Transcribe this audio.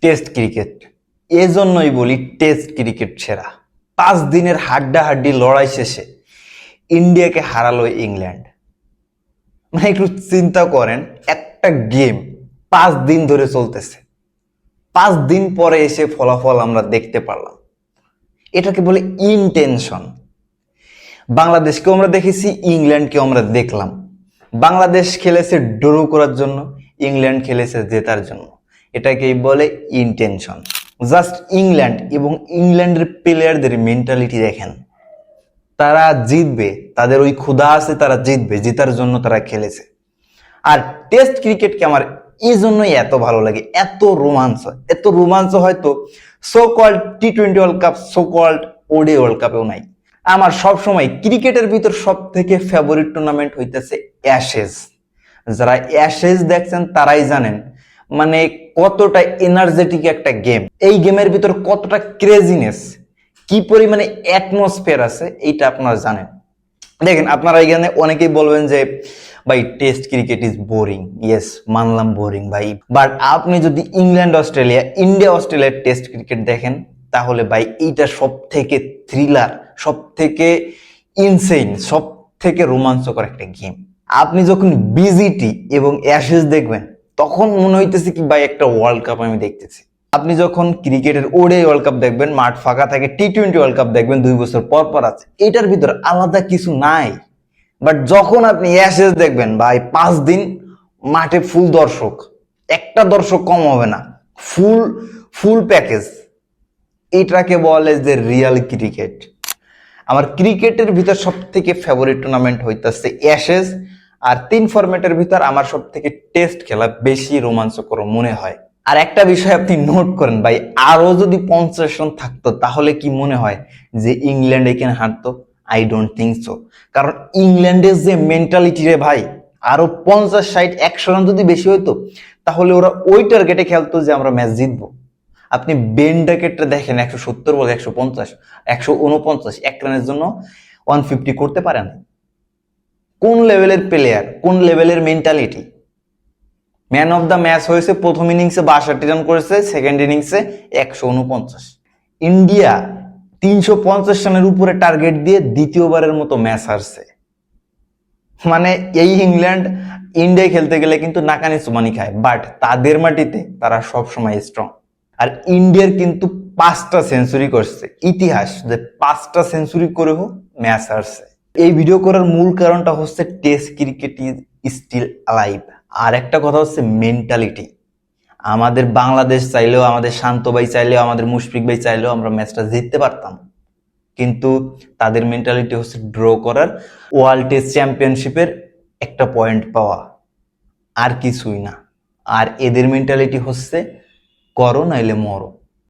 Test cricket. এজন্যই বলি test cricket সেরা। পাঁচ দিনের হাড্ডাহাড্ডি লড়াই শেষে ইন্ডিয়াকে হারালো ইংল্যান্ড। মানে একটু চিন্তা করেন, একটা গেম পাঁচ দিন ধরে চলতেছে। পাঁচ দিন পরে এসে ফলাফল আমরা দেখতে পারলাম। এটাকে বলে ইনটেনশন। বাংলাদেশকেও আমরা দেখেছি, ইংল্যান্ডকেও আমরা দেখলাম। বাংলাদেশ খেলেছে ড্র করার জন্য, ইংল্যান্ড খেলেছে জেতার জন্য। এটাকেই বলে ইনটেনশন জাস্ট ইংল্যান্ড এবং ইংল্যান্ডের প্লেয়ারদের মেন্টালিটি দেখেন। তারা জিতবে, তাদের ওই ক্ষুধা আছে, তারা জিতবে, জেতার জন্য তারা খেলেছে। আর টেস্ট ক্রিকেটকে আমার এই জন্যই এত ভালো লাগে, এত রোমাঞ্চ। এত রোমাঞ্চ হয়তো so called T twenty world cup so called ODI world কাপেও নাই। আমার সব সময় ক্রিকেটের ভিতর সব থেকে ফেভারিট টুর্নামেন্ট হইতেছে অ্যাশেজ যারা অ্যাশেজ দেখছেন তারাই জানেন মানে কতটা এনার্জেটিক একটা গেম এই গেমের ভিতর কতটা ক্রেজিনেস কি পরিমাণে অ্যাটমসফিয়ার আছে, এইটা আপনারা জানেন। দেখেন, আপনারা এখানে অনেকেই বলবেন যে, ভাই test cricket is boring yes মানলাম বোরিং ভাই। বাট আপনি যদি ইংল্যান্ড অস্ট্রেলিয়া ইন্ডিয়া অস্ট্রেলিয়ার টেস্ট ক্রিকেট দেখেন, তাহলে ভাই, এইটা সব থেকে থ্রিলার সব থেকে ইনসেইন সব থেকে রোমাঞ্চকর একটা গেম আপনি যখন বিজিটি এবং অ্যাশেজ দেখবেন তখন মনে হইতেছে কি, ভাই, একটা ওয়ার্ল্ড কাপ আমি দেখতেছি। আপনি যখন ক্রিকেটের ওডে ওয়ার্ল্ড কাপ দেখবেন, মাঠ ফাঁকা থাকে টি টোয়েন্টি ওয়ার্ল্ড কাপ দেখবেন, দুই বছর পর পর আছে। এটার ভিতর আলাদা কিছু নাই। বাট যখন আপনি অ্যাশেজ দেখবেন, ভাই, পাঁচ দিন মাঠে ফুল দর্শক। একটা দর্শক কম হবে না। ফুল ফুল প্যাকেজ এটাকে বলে যে রিয়াল ক্রিকেট আমার ক্রিকেটের ভিতর সব থেকে ফেভারিট টুর্নামেন্ট হইতেছে অ্যাশেজ আর তিন ফরম্যাটের ভিতর আমার সব থেকে টেস্ট খেলা বেশি রোমাঞ্চকর মনে হয়। আর একটা বিষয় আপনি নোট করেন ভাই, আরও যদি পঞ্চাশ রান থাকতো, তাহলে কি মনে হয় যে ইংল্যান্ড এখানে হারতো? আই ডোন্ট থিঙ্ক সো কারণ ইংল্যান্ডের যে মেন্টালিটি রে ভাই, আরও পঞ্চাশ, ষাট, একশো রান যদি বেশি হইতো, তাহলে ওরা ওই টার্গেটে খেলতো যে আমরা ম্যাচ জিতবো। আপনি বেন ডাকেটটা দেখেন, একশো সত্তর বলে, একশো পঞ্চাশ, একশো উনপঞ্চাশ, এক রানের জন্য ওয়ান ফিফটি করতে পারে না কোন লেভেলের প্লেয়ার কোন লেভেলের mentality man of the match হয়েছে, প্রথম ইনিংসে বাষট্টি রান করেছে সেকেন্ড ইনিংসে একশো উনপঞ্চাশ। ইন্ডিয়া তিনশো পঞ্চাশ রানের উপরে টার্গেট দিয়ে দ্বিতীয়বারের মতো ম্যাচ হারছে। মানে এই ইংল্যান্ড ইন্ডিয়ায় খেলতে গেলে কিন্তু নাকানি সুমানি খায় বাট তাদের মাটিতে তারা সব সময় স্ট্রং আর ইন্ডিয়ার কিন্তু পাঁচটা সেঞ্চুরি করছে। ইতিহাস যে পাঁচটা সেঞ্চুরি করেও ম্যাচ হারছে। এই ভিডিও করার মূল কারণটা হচ্ছে test cricket is still alive আর একটা কথা হচ্ছে মেন্টালিটি আমাদের বাংলাদেশ চাইলেও, আমাদের শান্ত ভাই চাইলেও, আমাদের মুশফিক ভাই চাইলেও আমরা ম্যাচটা জিততে পারতাম। কিন্তু তাদের মেন্টালিটি হচ্ছে ড্র করার ওয়ার্ল্ড টেস্ট চ্যাম্পিয়নশিপের একটা পয়েন্ট পাওয়া। আর কিছুই না। আর এদের মেন্টালিটি হচ্ছে, করো নাইলে মরো।